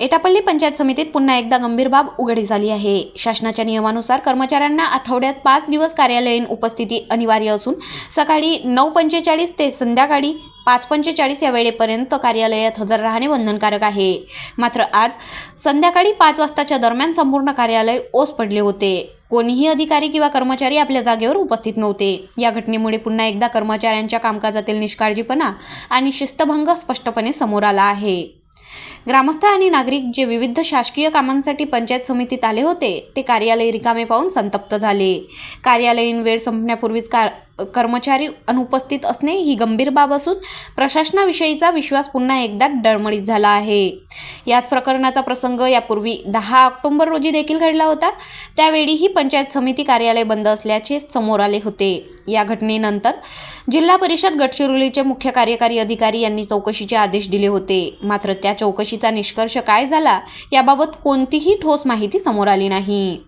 एटापल्ली पंचायत समितीत पुन्हा एकदा गंभीर बाब उघडी झाली आहे. शासनाच्या नियमानुसार कर्मचाऱ्यांना आठवड्यात पाच दिवस कार्यालयीन उपस्थिती अनिवार्य असून सकाळी नऊ पंचेचाळीस ते संध्याकाळी पाच पंचेचाळीस या वेळेपर्यंत कार्यालयात हजर राहणे बंधनकारक आहे. मात्र आज संध्याकाळी पाच वाजताच्या दरम्यान संपूर्ण कार्यालय ओस पडले होते. कोणीही अधिकारी किंवा कर्मचारी आपल्या जागेवर उपस्थित नव्हते. या घटनेमुळे पुन्हा एकदा कर्मचाऱ्यांच्या कामकाजातील निष्काळजीपणा आणि शिस्तभंग स्पष्टपणे समोर आला आहे. ग्रामस्थ आणि नागरिक जे विविध शासकीय कामांसाठी पंचायत समितीत आले होते ते कार्यालय रिकामे पाहून संतप्त झाले. कार्यालयीन वेळ संपण्यापूर्वीच का कर्मचारी अनुपस्थित असणे ही गंभीर बाब असून प्रशासनाविषयीचा विश्वास पुन्हा एकदा डळमळीत झाला आहे. याच प्रकरणाचा प्रसंग यापूर्वी दहा ऑक्टोंबर रोजी देखील घडला होता. त्यावेळीही पंचायत समिती कार्यालय बंद असल्याचे समोर आले होते. या घटनेनंतर जिल्हा परिषद गडचिरोलीचे मुख्य कार्यकारी अधिकारी यांनी चौकशीचे आदेश दिले होते. मात्र त्या चौकशीचा निष्कर्ष काय झाला याबाबत कोणतीही ठोस माहिती समोर आली नाही.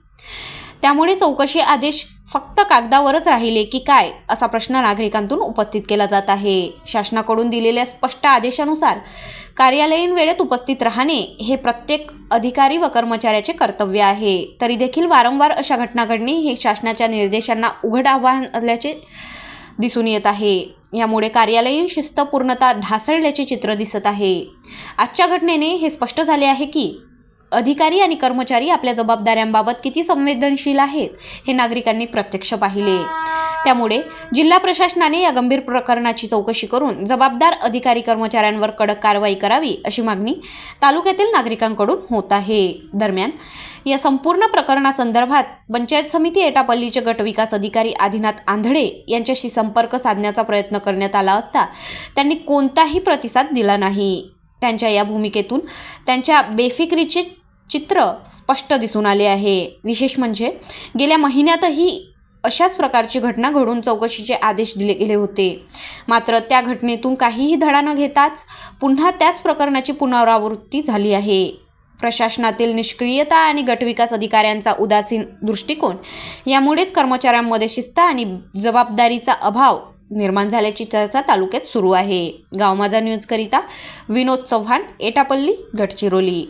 त्यामुळे चौकशी आदेश फक्त कागदावरच राहिले की काय असा प्रश्न नागरिकांतून उपस्थित केला जात आहे. शासनाकडून दिलेल्या स्पष्ट आदेशानुसार कार्यालयीन वेळेत उपस्थित राहणे हे प्रत्येक अधिकारी व कर्मचाऱ्याचे कर्तव्य आहे. तरी देखील वारंवार अशा घटना घडणे हे शासनाच्या निर्देशांना उघड आव्हान असल्याचे दिसून येत आहे. यामुळे कार्यालयीन शिस्त पूर्णता ढासळल्याचे चित्र दिसत आहे. आजच्या घटनेने हे स्पष्ट झाले आहे की अधिकारी आणि कर्मचारी आपल्या जबाबदाऱ्यांबाबत किती संवेदनशील आहेत हे नागरिकांनी प्रत्यक्ष पाहिले. त्यामुळे जिल्हा प्रशासनाने या गंभीर प्रकरणाची चौकशी करून जबाबदार अधिकारी कर्मचाऱ्यांवर कडक कारवाई करावी अशी मागणी तालुक्यातील नागरिकांकडून होत आहे. दरम्यान या संपूर्ण प्रकरणासंदर्भात पंचायत समिती एटापल्लीचे गटविकास अधिकारी आदिनाथ आंधळे यांच्याशी संपर्क साधण्याचा प्रयत्न करण्यात आला असता त्यांनी कोणताही प्रतिसाद दिला नाही. त्यांच्या या भूमिकेतून त्यांच्या बेफिक्रीचे चित्र स्पष्ट दिसून आले आहे. विशेष म्हणजे गेल्या महिन्यातही अशाच प्रकारची घटना घडून चौकशीचे आदेश दिले गेले होते. मात्र त्या घटनेतून काहीही धडा न घेताच पुन्हा त्याच प्रकरणाची पुनरावृत्ती झाली आहे. प्रशासनातील निष्क्रियता आणि गटविकास अधिकाऱ्यांचा उदासीन दृष्टिकोन यामुळेच कर्मचाऱ्यांमध्ये शिस्त आणि जबाबदारीचा अभाव निर्माण झाल्याची चर्चा तालुक्यात सुरू आहे. गाव माझा न्यूजकरिता विनोद चव्हाण एटापल्ली गडचिरोली.